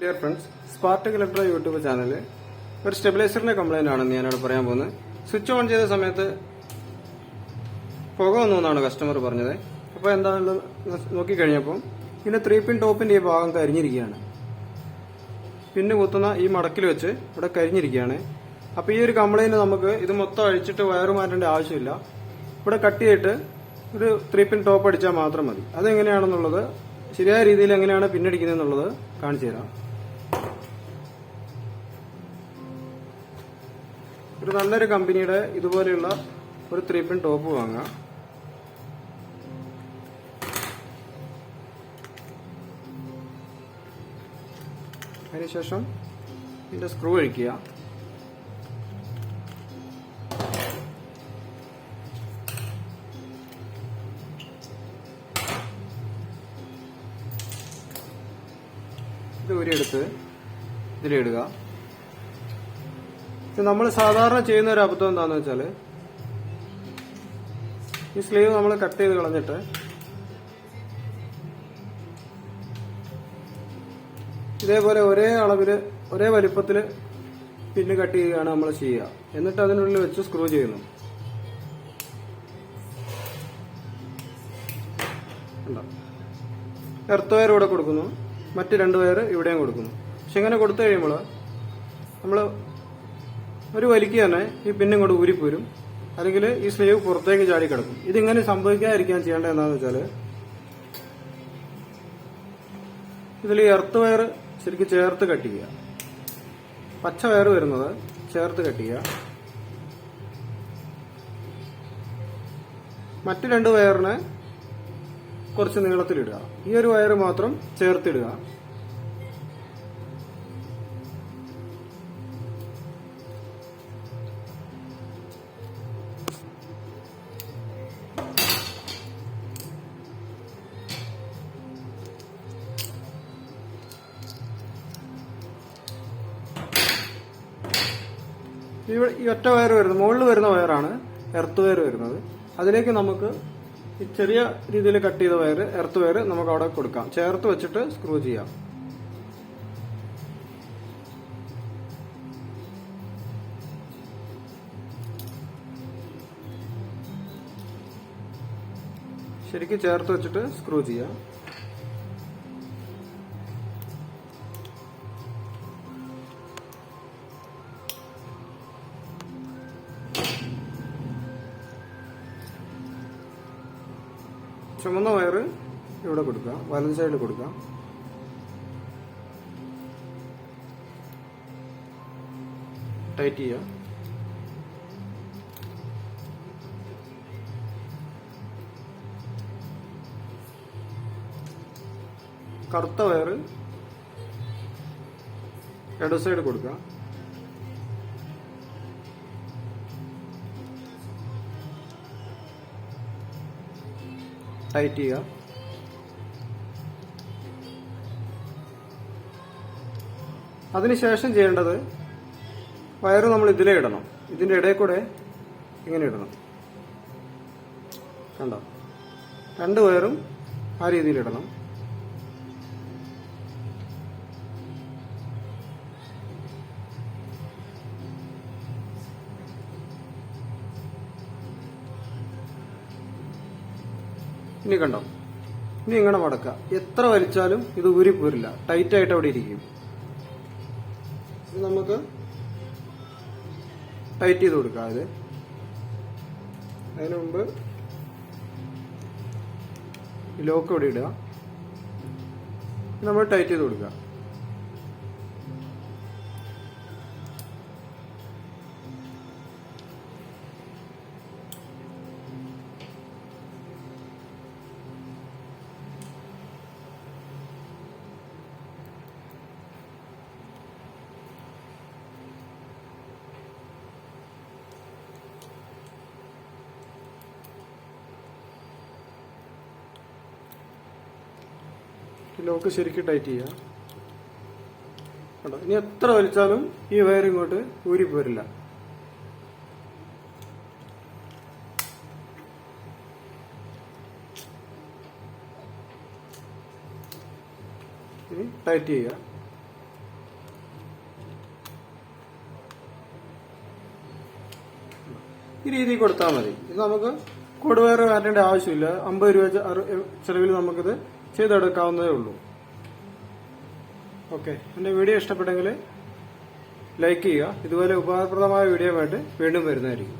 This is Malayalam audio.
Dear friends Spartic Electro YouTube ചാനലിൽ ഒരു സ്റ്റെബിലൈസറിന്റെ കംപ്ലൈന്റ് ആണെന്ന് ഞാനിവിടെ പറയാൻ പോകുന്നത്. സ്വിച്ച് ഓൺ ചെയ്ത സമയത്ത് പുക വന്നു എന്നാണ് കസ്റ്റമർ പറഞ്ഞത്. അപ്പോൾ എന്താണെന്ന് നോക്കിക്കഴിഞ്ഞപ്പോൾ ഇതിന്റെ ത്രീ പിൻ ടോപ്പിന്റെ ഈ ഭാഗം കരിഞ്ഞിരിക്കുകയാണ്. പിന്നെ കുത്തുന്ന ഈ മടക്കിൽ വെച്ച് ഇവിടെ കരിഞ്ഞിരിക്കുകയാണ്. അപ്പോൾ ഈ ഒരു കംപ്ലൈന്റ് നമുക്ക് ഇത് മൊത്തം അഴിച്ചിട്ട് വയറ് മാറ്റേണ്ട ആവശ്യമില്ല. ഇവിടെ കട്ട് ചെയ്തിട്ട് ഒരു ത്രീ പിൻ ടോപ്പ് അടിച്ചാൽ മാത്രം മതി. അതെങ്ങനെയാണെന്നുള്ളത് ശരിയായ രീതിയിൽ എങ്ങനെയാണ് പിന്നടിക്കുന്നത് എന്നുള്ളത് കാണിച്ചു തരാം. ഒരു നല്ലൊരു കമ്പനിയുടെ ഇതുപോലെയുള്ള ഒരു ത്രീ പിൻ ടോപ്പ് വാങ്ങാം. അതിനുശേഷം ഇതിന്റെ സ്ക്രൂ ഒഴിക്കുക. ഇത് ഊരിയെടുത്ത് ഇതിലിടുക. ഇത് നമ്മൾ സാധാരണ ചെയ്യുന്ന ഒരു അബദ്ധം എന്താന്ന് വെച്ചാൽ ഈ സ്ലീവ് നമ്മൾ കട്ട് ചെയ്ത് കളഞ്ഞിട്ട് ഇതേപോലെ ഒരേ അളവിൽ ഒരേ വലിപ്പത്തിൽ പിന്ന് കട്ട് ചെയ്യുകയാണ് നമ്മൾ ചെയ്യുക. എന്നിട്ട് അതിനുള്ളിൽ വെച്ച് സ്ക്രൂ ചെയ്യുന്നു? എർത്ത് വയർ ഇവിടെ കൊടുക്കുന്നു. മറ്റ് രണ്ട് വയർ ഇവിടെയും കൊടുക്കുന്നു. പക്ഷെ ഇങ്ങനെ കൊടുത്തു കഴിയുമ്പോൾ നമ്മൾ ഒരു വലിക്ക് തന്നെ ഈ പിന്നും കൊണ്ട് ഊരിപ്പോരും. അല്ലെങ്കിൽ ഈ സ്ലീവ് പുറത്തേക്ക് ചാടി കിടക്കും. ഇതിങ്ങനെ സംഭവിക്കാതിരിക്കാൻ ചെയ്യേണ്ടത് എന്താണെന്ന് വെച്ചാൽ ഇതിൽ ഈ എർത്ത് വയർ ശരിക്കും ചേർത്ത് കട്ട് ചെയ്യുക. പച്ച വയർ വരുന്നത് ചേർത്ത് കട്ട് ചെയ്യുക. മറ്റു രണ്ട് വയറിനെ കുറച്ച് നീളത്തിലിടുക. ഈ ഒരു വയർ മാത്രം ചേർത്തിടുക. ഇവിടെ ഈ ഒറ്റ വയർ വരുന്നത് മുകളിൽ വരുന്ന വയറാണ് എർത്ത് വയർ വരുന്നത്. അതിലേക്ക് നമുക്ക് ഈ ചെറിയ രീതിയിൽ കട്ട് ചെയ്ത വയർ എർത്ത് വയർ നമുക്ക് അവിടെ കൊടുക്കാം. ചേർത്ത് വെച്ചിട്ട് സ്ക്രൂ ചെയ്യാം. ശരിക്കും ചേർത്ത് വെച്ചിട്ട് സ്ക്രൂ ചെയ്യാം. ചുമന്ന വയറ് ഇവിടെ കൊടുക്കുക വലത് സൈഡിൽ കൊടുക്കുക. ടൈറ്റ് ചെയ്യുക. കറുത്ത വയറ് ഇട സൈഡ് കൊടുക്കുക. ടൈറ്റ് ചെയ്യുക. അതിനുശേഷം ചെയ്യേണ്ടത് വയറ് നമ്മൾ ഇതിലേ ഇടണം. ഇതിന്റെ ഇടയിൽ കൂടെ ഇങ്ങനെ ഇടണം. കണ്ടോ? രണ്ട് വയറും ആ രീതിയിൽ ഇടണം. ഇനി കണ്ടോ? ഇനി ഇങ്ങനെ മടക്കുക? എത്ര വലിച്ചാലും ഇത് ഊരിപ്പോരില്ല ടൈറ്റ് ആയിട്ട് അവിടെ ഇരിക്കും. ഇത് നമുക്ക് ടൈറ്റ് ചെയ്ത് കൊടുക്കാം അത് അതിനു മുമ്പ് ലോക്ക് ഇവിടെ ഇടുക. നമ്മൾ ടൈറ്റ് ചെയ്ത് കൊടുക്കുക. ലോക്ക് ശരിക്കും ടൈറ്റ് ചെയ്യുക കണ്ടോ? ഇനി എത്ര വലിച്ചാലും ഈ വയർ ഇങ്ങോട്ട് ഊരിപ്പോരില്ല ഇനി ടൈറ്റ് ചെയ്യുക ഈ രീതിയിൽ കൊടുത്താൽ മതി. ഇത് നമുക്ക് കൂടുവയർ വരേണ്ട ആവശ്യമില്ല. അമ്പത് രൂപ ചെലവിൽ നമുക്കിത് ചെയ്തെടുക്കാവുന്നതേ ഉള്ളൂ ഓക്കെ എന്റെ വീഡിയോ ഇഷ്ടപ്പെട്ടെങ്കിൽ ലൈക്ക് ചെയ്യുക. ഇതുപോലെ ഉപകാരപ്രദമായ വീഡിയോ ആയിട്ട് വീണ്ടും വരുന്നതായിരിക്കും.